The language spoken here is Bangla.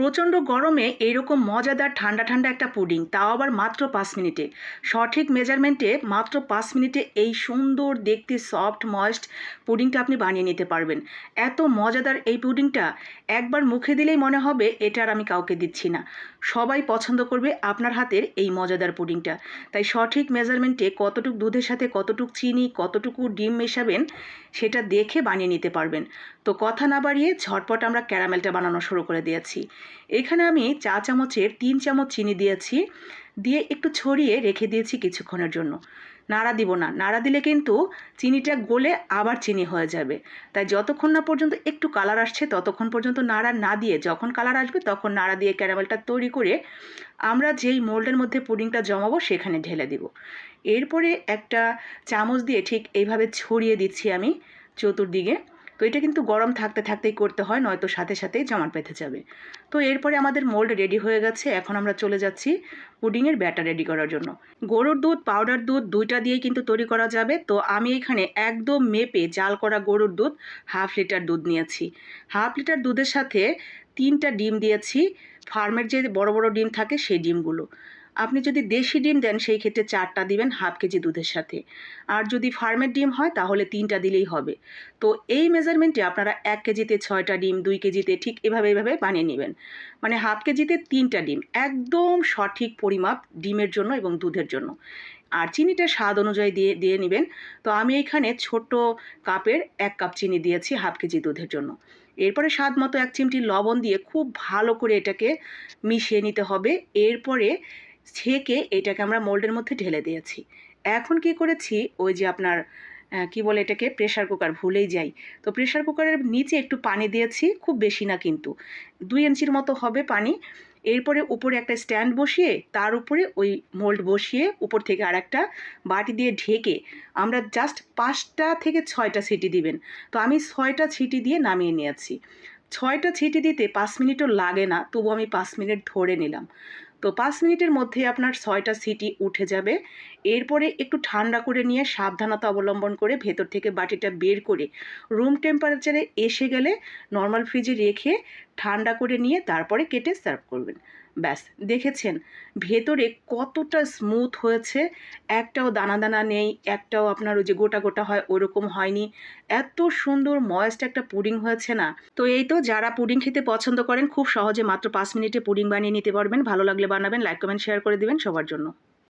প্রচণ্ড গরমে এইরকম মজাদার ঠান্ডা ঠান্ডা একটা পুডিং, তাও আবার মাত্র পাঁচ মিনিটে। সঠিক মেজারমেন্টে মাত্র পাঁচ মিনিটে এই সুন্দর, দেখতে সফট ময়েস্ট পুডিংটা আপনি বানিয়ে নিতে পারবেন। এত মজাদার এই পুডিংটা একবার মুখে দিলেই মনে হবে এটা আর আমি কাউকে দিচ্ছি না। সবাই পছন্দ করবে আপনার হাতের এই মজাদার পুডিংটা। তাই সঠিক মেজারমেন্টে কতটুক দুধের সাথে কতটুকু চিনি, কতটুকু ডিম মেশাবেন, সেটা দেখে বানিয়ে নিতে পারবেন। তো কথা না বাড়িয়ে ঝটপট আমরা ক্যারামেলটা বানানো শুরু করে দিয়েছি। এখানে আমি চা চামচের তিন চামচ চিনি দিয়েছি, দিয়ে একটু ছড়িয়ে রেখে দিয়েছি কিছুক্ষণের জন্য। নাড়া দিব না, নাড়া দিলে কিন্তু চিনিটা গলে আবার চিনি হয়ে যাবে। তাই যতক্ষণ না পর্যন্ত একটু কালার আসছে, ততক্ষণ পর্যন্ত নাড়া না দিয়ে যখন কালার আসবে তখন নাড়া দিয়ে ক্যারামেলটা তৈরি করে আমরা যেই মোল্ডের মধ্যে পুডিংটা জমাবো সেখানে ঢেলে দিব। এরপরে একটা চামচ দিয়ে ঠিক এইভাবে ছড়িয়ে দিচ্ছি আমি চতুর্দিকে। তো এটা কিন্তু গরম থাকতে থাকতেই করতে হয়, নয়তো সাথে সাথেই জমাট পেতে যাবে। তো এরপরে আমাদের মোল্ড রেডি হয়ে গেছে, এখন আমরা চলে যাচ্ছি পুডিংয়ের ব্যাটার রেডি করার জন্য। গরুর দুধ পাউডার দুধ দুইটা দিয়েই কিন্তু তৈরি করা যাবে। তো আমি এখানে একদম মেপে জাল করা গরুর দুধ হাফ লিটার দুধ নিয়েছি। হাফ লিটার দুধের সাথে তিনটা ডিম দিয়েছি। ফার্মের যে বড় বড় ডিম থাকে সেই ডিমগুলো। আপনি যদি দেশি ডিম দেন, সেই ক্ষেত্রে চারটা দিবেন হাফ কেজি দুধের সাথে। আর যদি ফার্মের ডিম হয়, তাহলে তিনটা দিলেই হবে। তো এই মেজারমেন্টে আপনারা এক কেজিতে ছয়টা ডিম, দুই কেজিতে ঠিক এভাবে এভাবে বানিয়ে নেবেন। মানে হাফ কেজিতে তিনটা ডিম, একদম সঠিক পরিমাপ ডিমের জন্য এবং দুধের জন্য। আর চিনিটা স্বাদ অনুযায়ী দিয়ে দিয়ে নেবেন। তো আমি এখানে ছোট কাপের এক কাপ চিনি দিয়েছি হাফ কেজি দুধের জন্য। এরপরে স্বাদ মতো এক চিমটি লবণ দিয়ে খুব ভালো করে এটাকে মিশিয়ে নিতে হবে। এরপরে ছেঁকে এটাকে আমরা মোল্ডের মধ্যে ঢেলে দিয়েছি। এখন কি করেছি? ওই যে আপনার কি বলে এটাকে? প্রেশার কুকার ভুলেই যাই। তো প্রেশার কুকারের নিচে একটু পানি দিয়েছি, খুব বেশি না কিন্তু। দুই ইঞ্চির মতো হবে পানি। এরপরে উপরে একটা স্ট্যান্ড বসিয়ে, তার উপরে ওই মোল্ড বসিয়ে উপর থেকে আর একটা বাটি দিয়ে ঢেকে আমরা জাস্ট পাঁচটা থেকে ছয়টা সিটি দিবেন। তো আমি ছয়টা ছিটি দিয়ে নামিয়ে নিয়েছি। ছয়টা ছিটি দিতে পাঁচ মিনিটও লাগে না, তবু আমি পাঁচ মিনিট ধরে নিলাম। তো পাঁচ মিনিটের মধ্যে আপনার ছয়টা সিটি উঠে যাবে। এরপরে একটু ঠান্ডা করে নিয়ে সাবধানতা অবলম্বন করে ভেতর থেকে বাটিটা বের করে রুম টেম্পারেচারে এসে গেলে নর্মাল ফ্রিজে রেখে ঠান্ডা করে নিয়ে তারপরে কেটে সার্ভ করবেন। ব্যাস, দেখেছেন? ভেতরে কতটা স্মুথ হয়েছে। একটাও দানা দানা নেই, একটাও আপনার ওই যে গোটা গোটা হয়, ওরকম হয়নি। এত সুন্দর ময়েস্ট একটা পুডিং হয়েছে না? তো এই তো যারা পুডিং খেতে পছন্দ করেন, খুব সহজে মাত্র পাঁচ মিনিটে পুডিং বানিয়ে নিতে পারবেন। ভালো লাগলে বানাবেন লাইক কমেন্ট শেয়ার করে দিবেন সবার জন্য।